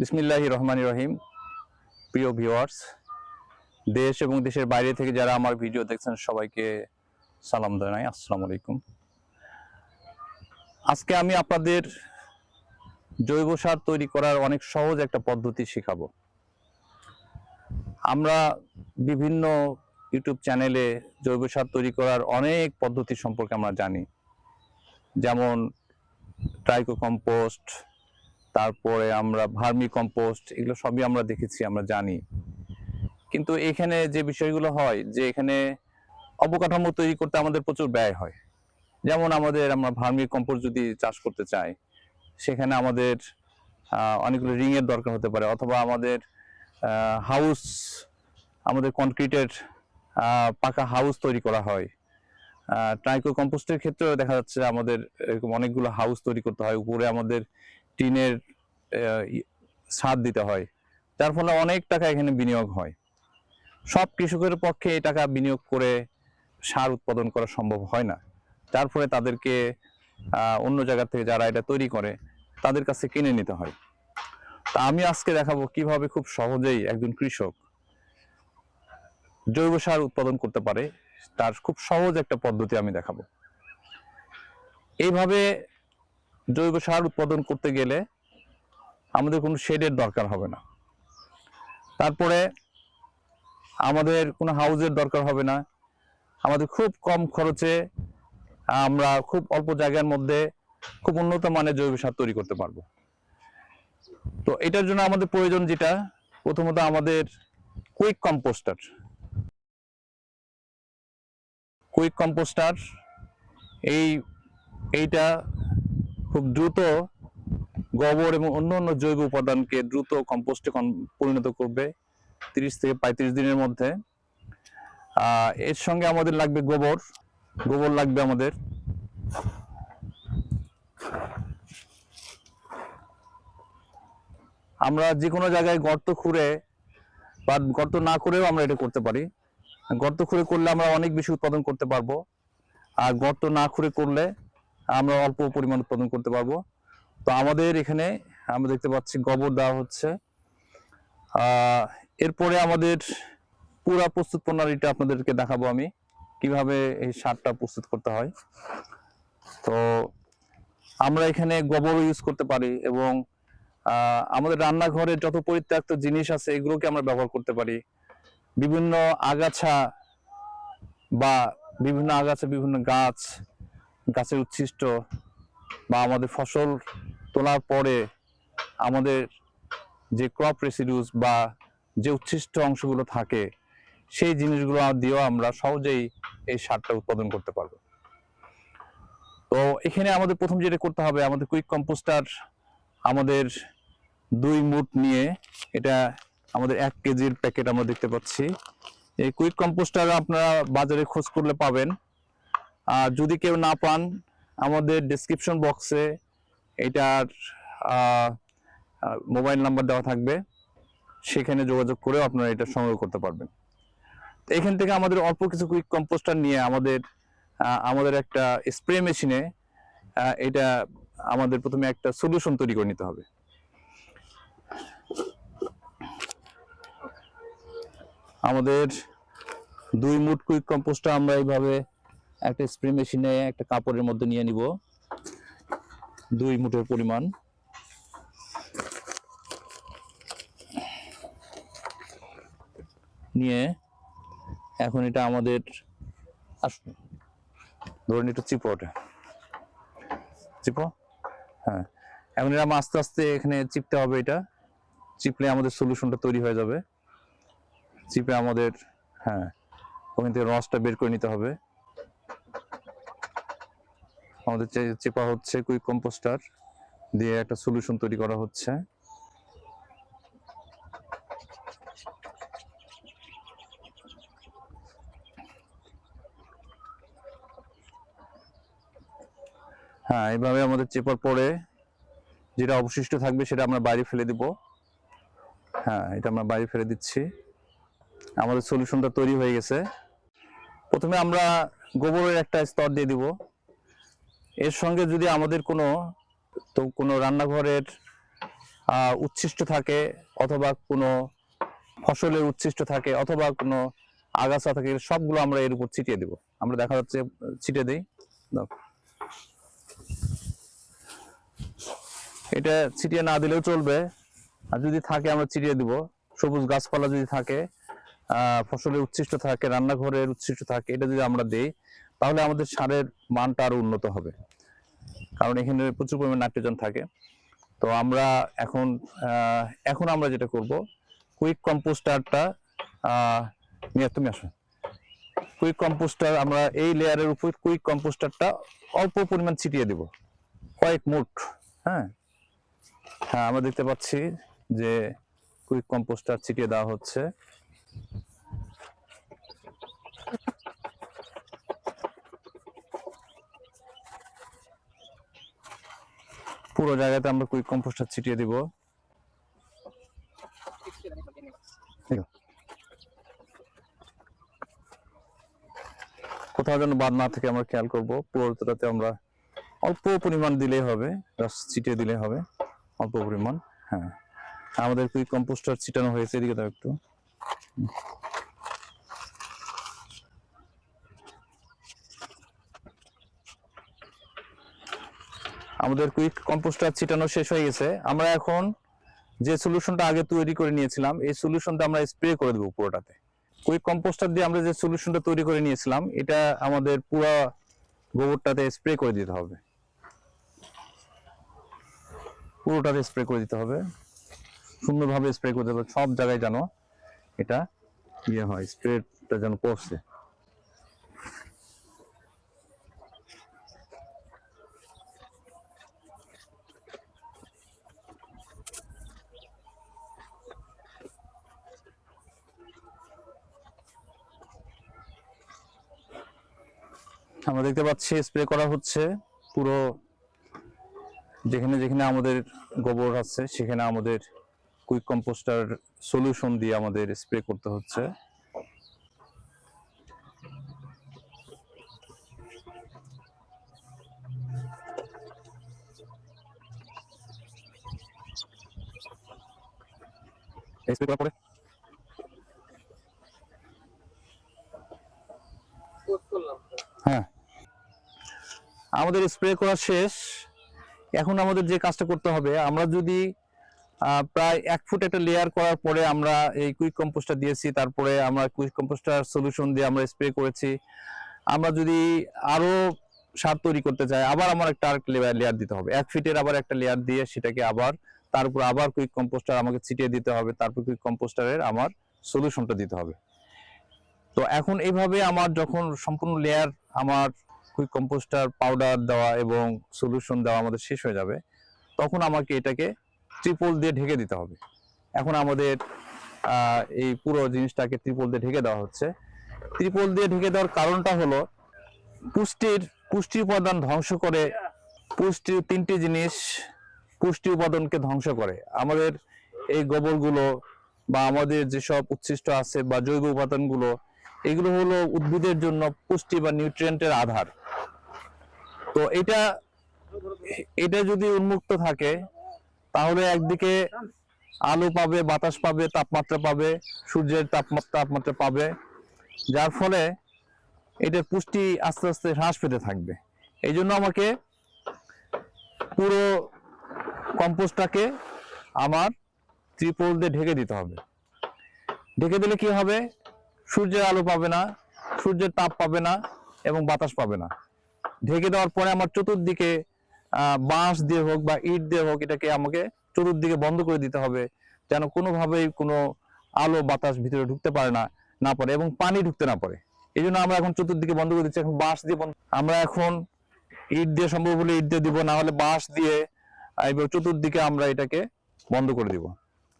বিসমিল্লাহ রহমান রহিম। প্রিয় ভিউয়ার্স, দেশ এবং দেশের বাইরে থেকে যারা আমার ভিডিও দেখছেন, সবাইকে সালাম জানাই। আসসালামু আলাইকুম। আজকে আমি আপনাদের জৈব সার তৈরি করার অনেক সহজ একটা পদ্ধতি শেখাবো। আমরা বিভিন্ন ইউটিউব চ্যানেলে জৈব সার তৈরি করার অনেক পদ্ধতি সম্পর্কে আমরা জানি। যেমন ট্রাইকো কম্পোস্ট তারপরে আমরা ভার্মি কম্পোস্ট এগুলো সবই আমরা দেখেছি, আমরা জানি। কিন্তু এখানে যে বিষয়গুলো হয়, যে এখানে অবকাঠামো তৈরি করতে আমাদের প্রচুর ব্যয় হয়। যেমন আমাদের, আমরা ভার্মি কম্পোস্ট যদি চাষ করতে চাই, সেখানে আমাদের অনেকগুলো রিংয়ের দরকার হতে পারে, অথবা আমাদের হাউস আমাদের কনক্রিটের পাকা হাউস তৈরি করা হয়। ট্রাইকো কম্পোস্টের ক্ষেত্রেও দেখা যাচ্ছে আমাদের এরকম অনেকগুলো হাউস তৈরি করতে হয়। উপরে আমাদের টিনের ছাদ দিতে হয়। যার ফলে অনেক টাকা এখানে বিনিয়োগ হয়। সব কৃষকের পক্ষে এই টাকা বিনিয়োগ করে সার উৎপাদন করা সম্ভব হয় না। যার ফলে তাদেরকে অন্য জায়গা থেকে যারা এটা তৈরি করে, তাদের কাছে কিনে নিতে হয়। তা আমি আজকে দেখাবো কীভাবে খুব সহজেই একজন কৃষক জৈব সার উৎপাদন করতে পারে। তার খুব সহজ একটা পদ্ধতি আমি দেখাবো। এইভাবে জৈব সার উৎপাদন করতে গেলে আমাদের কোনো শেডের দরকার হবে না। তারপরে আমাদের কোনো হাউজের দরকার হবে না। আমাদের খুব কম খরচে আমরা খুব অল্প জায়গার মধ্যে খুব উন্নত মানের জৈব সার তৈরি করতে পারব। তো এটার জন্য আমাদের প্রয়োজন যেটা, প্রথমত আমাদের কুইক কম্পোস্টার। কুইক কম্পোস্টার, এই, এইটা খুব দ্রুত গোবর এবং অন্য অন্য জৈব উপাদানকে দ্রুত কম্পোস্টে পরিণত করবে তিরিশ থেকে পঁয়ত্রিশ দিনের মধ্যে। এর সঙ্গে আমাদের লাগবে গোবর। গোবর লাগবে আমাদের। আমরা যে কোনো জায়গায় গর্ত খুঁড়ে বা গর্ত না করেও আমরা এটা করতে পারি। গর্ত খুঁড়ে করলে আমরা অনেক বেশি উৎপাদন করতে পারব। আর গর্ত না খুঁড়ে করলে আমরা অল্প পরিমাণ উৎপাদন করতে পারব। তো আমাদের এখানে আমরা দেখতে পাচ্ছি গোবর দেওয়া হচ্ছে। এরপরে আমাদের পুরা প্রস্তুত প্রণালীটা আপনাদেরকে দেখাবো আমি, কীভাবে এই সারটা প্রস্তুত করতে হয়। তো আমরা এখানে গোবরও ইউজ করতে পারি এবং আমাদের রান্নাঘরে যত পরিত্যক্ত জিনিস আছে এগুলোকে আমরা ব্যবহার করতে পারি। বিভিন্ন আগাছা বা বিভিন্ন আগাছা, বিভিন্ন গাছ গাছের উচ্ছিষ্ট বা আমাদের ফসল তোলার পরে আমাদের যে ক্রপ রেসিডিউস বা যে উচ্ছিষ্ট অংশগুলো থাকে, সেই জিনিসগুলো দিয়েও আমরা সহজেই এই সারটা উৎপাদন করতে পারব। তো এখানে আমাদের প্রথম যেটা করতে হবে, আমাদের কুইক কম্পোস্টার আমাদের দুই মুট নিয়ে এটা আমাদের এক কেজির প্যাকেট আমরা দেখতে পাচ্ছি। এই কুইক কম্পোস্টার আপনারা বাজারে খোঁজ করলে পাবেন। আর যদি কেউ না পান, আমাদের ডেসক্রিপশন বক্সে এটার মোবাইল নাম্বার দেওয়া থাকবে। সেখানে যোগাযোগ করেও আপনারা এটা সংগ্রহ করতে পারবেন। এখান থেকে আমাদের অল্প কিছু কুইক কম্পোস্টার নিয়ে আমাদের আমাদের একটা স্প্রে মেশিনে এটা আমাদের প্রথমে একটা সলিউশন তৈরি করে নিতে হবে। আমাদের দুই মুট কুইক কম্পোস্টটা আমরা এইভাবে একটা স্প্রে মেশিনে একটা কাপড়ের মধ্যে নিয়ে নিব। দুই মুঠের পরিমাণ। নিয়ে এখন এটা আমাদের আসুন ধরুন একটু চিপো ওটা চিপো? হ্যাঁ। এখন আমরা আস্তে আস্তে এখানে চিপতে হবে এটা। চিপলে আমাদের সলিউশনটা তৈরি হয়ে যাবে। চিপে আমাদের হ্যাঁ ওখান থেকে রসটা বের করে নিতে হবে। আমাদের চেপা হচ্ছে কুইক কম্পোস্টার দিয়ে একটা সলিউশন তৈরি করা হচ্ছে। হ্যাঁ এইভাবে আমাদের চেপার পরে যেটা অবশিষ্ট থাকবে সেটা আমরা বাইরে ফেলে দিব। হ্যাঁ এটা আমরা বাইরে ফেলে দিচ্ছি। আমাদের সলিউশনটা তৈরি হয়ে গেছে। প্রথমে আমরা গোবরের একটা স্তর দিয়ে দিব। এর সঙ্গে যদি আমাদের কোনো, তো কোনো রান্নাঘরের উচ্ছিষ্ট থাকে অথবা কোনো ফসলের উচ্ছিষ্ট থাকে অথবা কোনো আগাছা থাকে, সবগুলো আমরা এর উপর ছিটিয়ে দেব। আমরা দেখা যাচ্ছে, ছিটিয়ে দিই। এটা ছিটিয়ে না দিলেও চলবে। আর যদি থাকে, আমরা ছিটিয়ে দিব। সবুজ গাছপালা যদি থাকে ফসলের উচ্ছিষ্ট থাকে, রান্নাঘরের উচ্ছিষ্ট থাকে, এটা যদি আমরা দিই, তাহলে আমাদের সারের মানটা আরও উন্নত হবে। কারণ এখানে প্রচুর পরিমাণ নাইট্রোজেন থাকে। তো আমরা এখন এখন আমরা যেটা করব, কুইক কম্পোস্টারটা নিয়ে তুমি আসো। কুইক কম্পোস্টার, আমরা এই লেয়ারের উপর কুইক কম্পোস্টারটা অল্প পরিমাণ ছিটিয়ে দিব। কয়েক মুঠ হ্যাঁ? হ্যাঁ আমরা দেখতে পাচ্ছি যে কুইক কম্পোস্টার ছিটিয়ে দেওয়া হচ্ছে। পুরো জায়গাতে আমরা কুইক কম্পোস্টার ছিটিয়ে দিব। কোথাও যেন বাদ না থেকে আমরা খেয়াল করব, পুরোটাতে আমরা অল্প পরিমাণ দিলেই হবে ছিটিয়ে দিলে হবে, অল্প পরিমাণ হ্যাঁ। আমাদের কুইক কম্পোস্টার ছিটানো হয়েছে, এদিকে দাও একটু। আমাদের কুইক কম্পোস্টার ছিটানো শেষ হয়ে গেছে। আমরা এখন যে সলিউশনটা আগে তৈরি করে নিয়েছিলাম, এই সলিউশনটা আমরা স্প্রে করে দেবো পুরোটাতে। কুইক কম্পোস্টার দিয়ে আমরা যে সলিউশনটা তৈরি করে নিয়েছিলাম, এটা আমাদের পুরো গোবরটাতে স্প্রে করে দিতে হবে। পুরোটাতে স্প্রে করে দিতে হবে। সুন্দরভাবে স্প্রে করতে হবে সব জায়গায় যেন এটা ইয়ে হয় স্প্রেটা যেন পড়ছে। আমরা দেখতে পাচ্ছি স্প্রে করা হচ্ছে। পুরো যেখানে যেখানে আমাদের গোবর আছে, সেখানে আমাদের কুইক কম্পোস্টার সলিউশন দিয়ে আমাদের স্প্রে করতে হচ্ছে। স্প্রে করার পরে হ্যাঁ আমাদের স্প্রে করা শেষ। এখন আমাদের যে কাজটা করতে হবে, আমরা যদি প্রায় এক ফুট একটা লেয়ার করার পরে আমরা এই কুইক কম্পোস্টার দিয়েছি, তারপরে আমরা কুইক কম্পোস্টার সলিউশন দিয়ে আমরা স্প্রে করেছি। আমরা যদি আরও সার তৈরি করতে চাই, আবার আমার একটা আরেকটা লেয়ার দিতে হবে। এক ফিটের আবার একটা লেয়ার দিয়ে সেটাকে আবার, তারপর আবার কুইক কম্পোস্টার আমাকে ছিটিয়ে দিতে হবে, তারপর কুইক কম্পোস্টারের আমার সলিউশনটা দিতে হবে। তো এখন এইভাবে আমার যখন সম্পূর্ণ লেয়ার আমার কুইক কম্পোস্টার পাউডার দেওয়া এবং সলিউশন দেওয়া আমাদের শেষ হয়ে যাবে, তখন আমাকে এটাকে ত্রিপল দিয়ে ঢেকে দিতে হবে। এখন আমাদের এই পুরো জিনিসটাকে ত্রিপল দিয়ে ঢেকে দেওয়া হচ্ছে। ত্রিপল দিয়ে ঢেকে দেওয়ার কারণটা হলো, পুষ্টির, পুষ্টি উপাদান ধ্বংস করে পুষ্টি তিনটি জিনিস পুষ্টি উপাদানকে ধ্বংস করে। আমাদের এই গোবরগুলো বা আমাদের যেসব উচ্ছিষ্ট আছে বা জৈব উপাদানগুলো এগুলো হলো উদ্ভিদের জন্য পুষ্টি বা নিউট্রিয়েন্টের আধার। তো এটা এটা যদি উন্মুক্ত থাকে, তাহলে একদিকে আলো পাবে, বাতাস পাবে, তাপমাত্রা পাবে, সূর্যের তাপমাত্রা তাপমাত্রা পাবে, যার ফলে এটার পুষ্টি আস্তে আস্তে হ্রাস পেতে থাকবে। এই জন্য আমাকে পুরো কম্পোস্টটাকে আমার ত্রিপল দিয়ে ঢেকে দিতে হবে। ঢেকে দিলে কি হবে? সূর্যের আলো পাবে না, সূর্যের তাপ পাবে না এবং বাতাস পাবে না। ঢেকে দেওয়ার পরে আমার চতুর্দিকে বাঁশ দিয়ে হোক বা ইট দিয়ে হোক এটাকে আমাকে চতুর্দিকে বন্ধ করে দিতে হবে, যেন কোনোভাবেই কোনো আলো বাতাস ভিতরে ঢুকতে পারে না না পারে এবং পানি ঢুকতে না পারে এই জন্য আমরা এখন চতুর্দিকে বন্ধ করে দিচ্ছি, এখন বাঁশ দিয়ে আমরা এখন ইট দিয়ে সম্ভব হলে ইট দিয়ে দিব, না হলে বাঁশ দিয়ে, এবার চতুর্দিকে আমরা এটাকে বন্ধ করে দিব।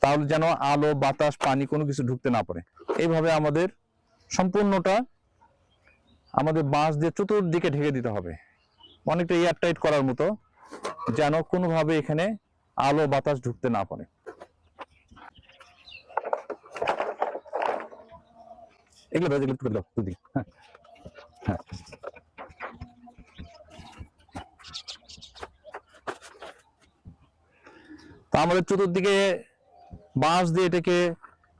তাহলে যেন আলো, বাতাস, পানি কোনো কিছু ঢুকতে না পারে। এইভাবে আমাদের সম্পূর্ণটা আমাদের বাঁশ দিয়ে চতুর্দিকে ঢেকে দিতে হবে। অনেকটা এয়ার টাইট করার মতো যেন কোনোভাবে এখানে আলো, বাতাস ঢুকতে না পারে। হ্যাঁ। তা আমাদের চতুর্দিকে বাঁশ দিয়ে এটাকে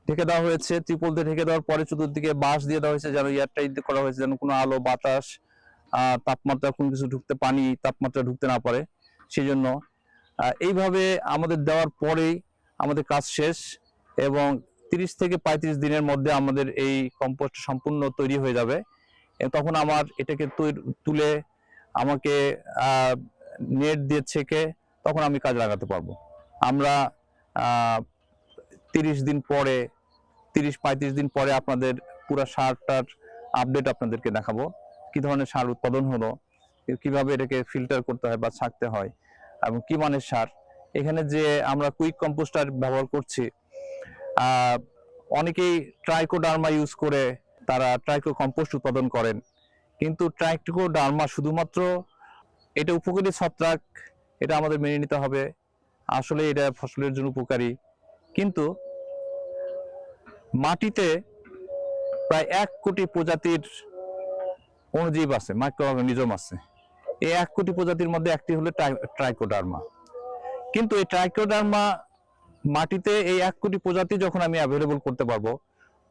ঢেকে দেওয়া হয়েছে। ত্রিপল দিয়ে ঢেকে দেওয়ার পরে চতুর্দিকে বাঁশ দিয়ে দেওয়া হয়েছে যেন এয়ারটাইট করা হয়েছে যেন কোনো আলো, বাতাস তাপমাত্রা কোনো কিছু ঢুকতে পানি, তাপমাত্রা ঢুকতে না পারে। সেই জন্য এইভাবে আমাদের দেওয়ার পরেই আমাদের কাজ শেষ এবং তিরিশ থেকে পঁয়ত্রিশ দিনের মধ্যে আমাদের এই কম্পোস্ট সম্পূর্ণ তৈরি হয়ে যাবে। তখন আমার এটাকে তুলে আমাকে নেট দিয়ে ছেঁকে তখন আমি কাজ লাগাতে পারব। আমরা তিরিশ দিন পরে, তিরিশ, পঁয়ত্রিশ দিন পরে আপনাদের পুরো সারটার আপডেট আপনাদেরকে দেখাবো। কি ধরনের সার উৎপাদন হলো, কীভাবে এটাকে ফিল্টার করতে হয় বা ছাকতে হয়, এবং কি মানের সার। এখানে যে আমরা কুইক কম্পোস্টার ব্যবহার করছি অনেকেই ট্রাইকোডার্মা ইউজ করে তারা ট্রাইকো কম্পোস্ট উৎপাদন করেন। কিন্তু ট্রাইকোডার্মা শুধুমাত্র এটা উপকারী ছত্রাক, এটা আমাদের মেনে নিতে হবে। আসলে এটা ফসলের জন্য উপকারী। কিন্তু মাটিতে প্রায় এক কোটি প্রজাতির অণুজীব আছে মাইক্রো অর্গানিজম আছে। এই এক কোটি প্রজাতির মধ্যে একটি হলো ট্রাইকোডার্মা। কিন্তু এই ট্রাইকোডার্মা মাটিতে এই এক কোটি প্রজাতি যখন আমি অ্যাভেলেবল করতে পারব,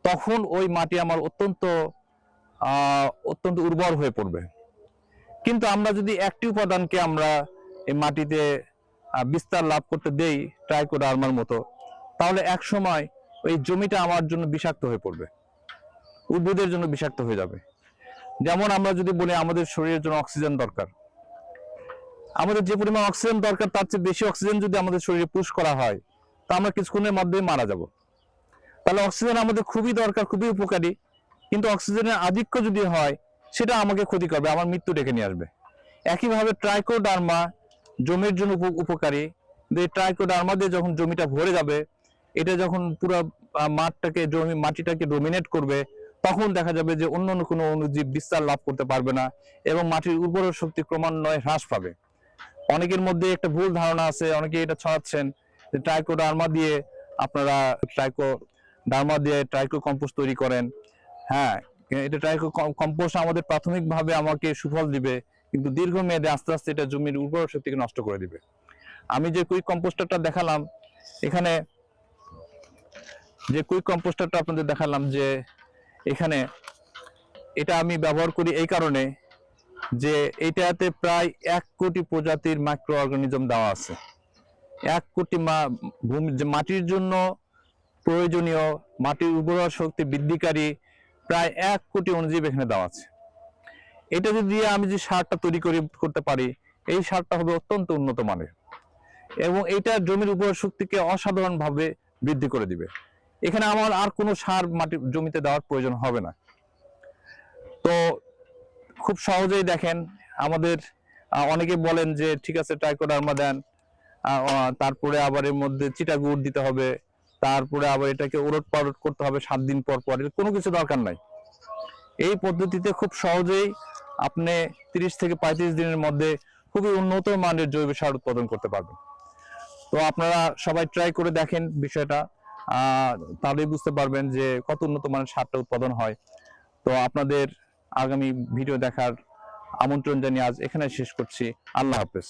তখন ওই মাটি আমার অত্যন্ত অত্যন্ত উর্বর হয়ে পড়বে। কিন্তু আমরা যদি একটি উপাদানকে আমরা এই মাটিতে বিস্তার লাভ করতে দেই ট্রাইকোডার্মার মতো তাহলে এক সময় ওই জমিটা আমার জন্য বিষাক্ত হয়ে পড়বে। উদ্ভিদের জন্য বিষাক্ত হয়ে যাবে। যেমন আমরা যদি বলি আমাদের শরীরের জন্য অক্সিজেন দরকার। আমাদের যে পরিমাণ অক্সিজেন দরকার, তার চেয়ে বেশি অক্সিজেন যদি আমাদের শরীরে পুশ করা হয়, তা আমরা কিছুক্ষণের মধ্যেই মারা যাব। তাহলে অক্সিজেন আমাদের খুবই দরকার, খুবই উপকারী। কিন্তু অক্সিজেনের আধিক্য যদি হয়, সেটা আমাকে ক্ষতি করবে, আমার মৃত্যু ডেকে নিয়ে আসবে। একইভাবে ট্রাইকোডার্মা জমির জন্য উপ- উপকারী। এই ট্রাইকোডার্মা দিয়ে যখন জমিটা ভরে যাবে এটা যখন পুরো মাঠটাকে জমি, মাটিটাকে ডোমিনেট করবে, তখন দেখা যাবে যে অন্য কোনো অনুজীব বিস্তার লাভ করতে পারবে না এবং মাটির উর্বর শক্তি ক্রমান্বয়ে হ্রাস পাবে। অনেকের মধ্যে একটা ভুল ধারণা আছে, অনেকে এটা ছড়াচ্ছেন যে ট্রাইকোডার্মা দিয়ে আপনারা ট্রাইকো ডার্মা দিয়ে ট্রাইকো কম্পোস্ট তৈরি করেন। হ্যাঁ এটা ট্রাইকো কম্পোস্ট আমাদের প্রাথমিকভাবে আমাকে সুফল দিবে, কিন্তু দীর্ঘমেয়াদে আস্তে আস্তে এটা জমির উর্বর শক্তিকে নষ্ট করে দিবে। আমি যে কুইক কম্পোস্টারটা দেখালাম, এখানে যে কুইক কম্পোস্টারটা আপনাদের দেখালাম যে এখানে এটা আমি ব্যবহার করি এই কারণে যে এটাতে প্রায় এক কোটি প্রজাতির মাইক্রো অর্গানিজম দেওয়া আছে। এক কোটি ভূমি মাটির জন্য প্রয়োজনীয়, মাটির উর্বর শক্তি বৃদ্ধিকারী প্রায় এক কোটি অনুজীব এখানে দেওয়া আছে। এটা যদি দিয়ে আমি যে সারটা তৈরি করি করতে পারি, এই সারটা হবে অত্যন্ত উন্নত মানের এবং এটা জমির উর্বর শক্তিকে অসাধারণভাবে বৃদ্ধি করে দিবে। এখানে আমার আর কোনো সার মাটি জমিতে দেওয়ার প্রয়োজন হবে না। তো খুব সহজেই দেখেন, আমাদের অনেকে বলেন যে, ঠিক আছে ট্রাইকোডার্মা দেন। তারপরে আবার এর মধ্যে চিটাগুড় দিতে হবে। তারপরে আবার এটাকে ওরট পারট করতে হবে সাত দিন পর পর। কোনো কিছু দরকার নাই। এই পদ্ধতিতে খুব সহজেই আপনি তিরিশ থেকে পঁয়ত্রিশ দিনের মধ্যে খুবই উন্নত মানের জৈব সার উৎপাদন করতে পারবেন। তো আপনারা সবাই ট্রাই করে দেখেন বিষয়টা। তাহলেই বুঝতে পারবেন যে কত উন্নত মানের সারটা উৎপাদন হয়। তো আপনাদের আগামী ভিডিও দেখার আমন্ত্রণ জানিয়ে আজ এখানে শেষ করছি। আল্লাহ হাফেজ।